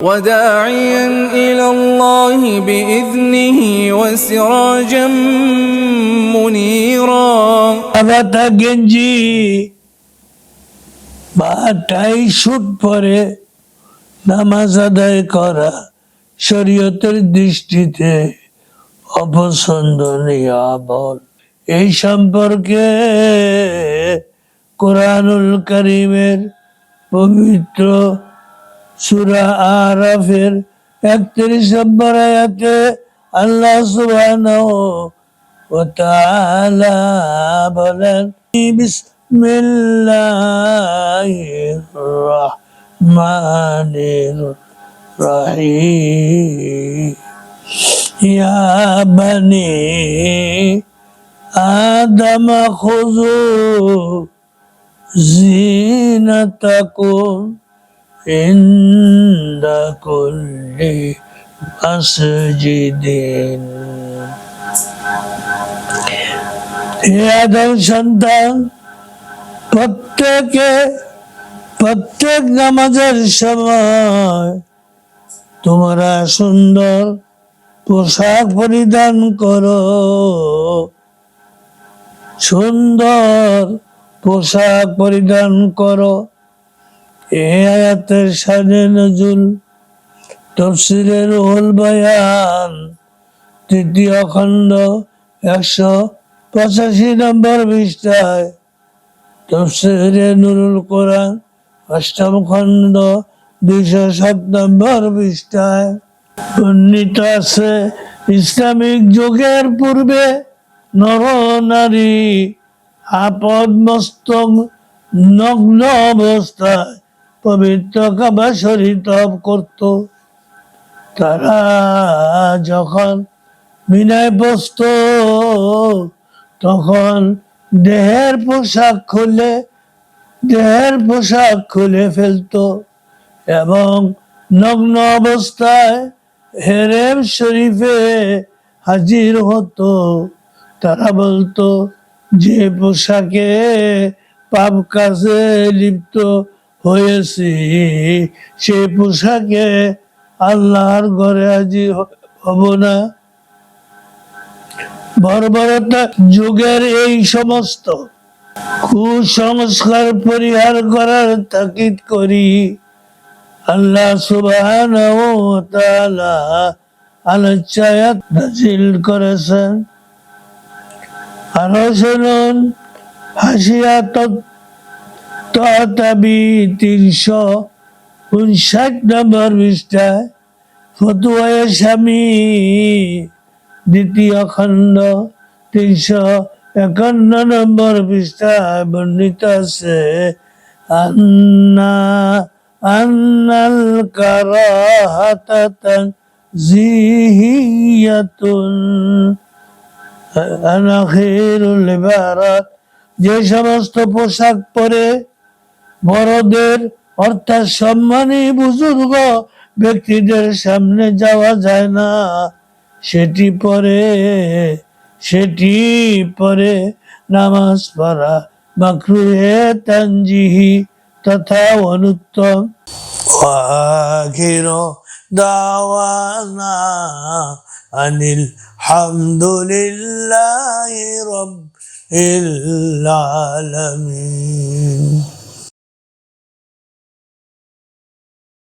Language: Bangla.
وداعيا إلى الله بإذنه وسراجا منيرا আবাতা গেঞ্জি বা টাই শুট পরে নামাজ আদায় করা শরীয়তের দৃষ্টিতে অপছন্দনীয় আমল এই সম্পর্কে কোরআনুল করিমের পবিত্র সুরা আরাফের একত্রিশ নম্বর আয়াতে আল্লাহ সুবহানাহু ওয়া তাআলা বলেন, বিসমিল্লাহির রহমানির রহিম। ইয়া আদম عند كل مسجد হে আদম সন্তান প্রত্যেকে প্রত্যেক নামাজের সময় তোমরা সুন্দর পোশাক পরিধান করো সুন্দর পোশাক পরিধান করো এই আয়াতের সানে নজুল, তফসিলের রুহুল বয়ান, তৃতীয় খণ্ড একশো পঁচাশি নম্বর পৃষ্ঠায় তফসিরে নুরুল কোরআন, অষ্টম খণ্ড দুইশো সাত নম্বর পৃষ্ঠায়। বর্ণিত আছে, ইসলামিক যুগের পূর্বে নর নারী, আপদ মস্তক, নগ্ন অবস্থায় পবিত্র কাবা শরীর তপ করত। তারা যখন মিনায় বসত, তখন দেহের পোশাক খুলে, দেহের পোশাক খুলে ফেলতো এবং নগ্ন অবস্থায় হেরেম শরীফে হাজির হতো। তারা বলতো, যে পোশাকে পাপ কাজে লিপ্ত হয়েছি। সে পোশাকে আল্লাহর ঘরে হাজির হব না। বর্বরতা যুগের এই সমস্ত কুসংস্কার পরিহার করার তাকিদ করি। আল্লাহ সুবহান আলোচায়াত নাজিল করেছেন। আরও শুনুন, হাসিয়া ততাবি তিনশো উনষাট নম্বর পৃষ্ঠায় ফতুয়ায় স্বামী, দ্বিতীয় খণ্ড, তিনশো একান্ন নম্বর পৃষ্ঠায় বর্ণিত আছে। আন্না, আন্নাল কারাহাতাতান জিহিয়াতুন। আনাখিরুল ইবারাত। যে সমস্ত পোশাক পরে বড়দের, অর্থাৎ সম্মানী বুজুর্গ ব্যক্তিদের সামনে যাওয়া যায় না। সেটি পরে সেটি পরে নামাজ পড়া, মাকরুহে তানজিহি তথা অনুত্তম। আখির দাওয়ানা আনিল হামদুলিল্লাহি রাব্বিল আলামিন।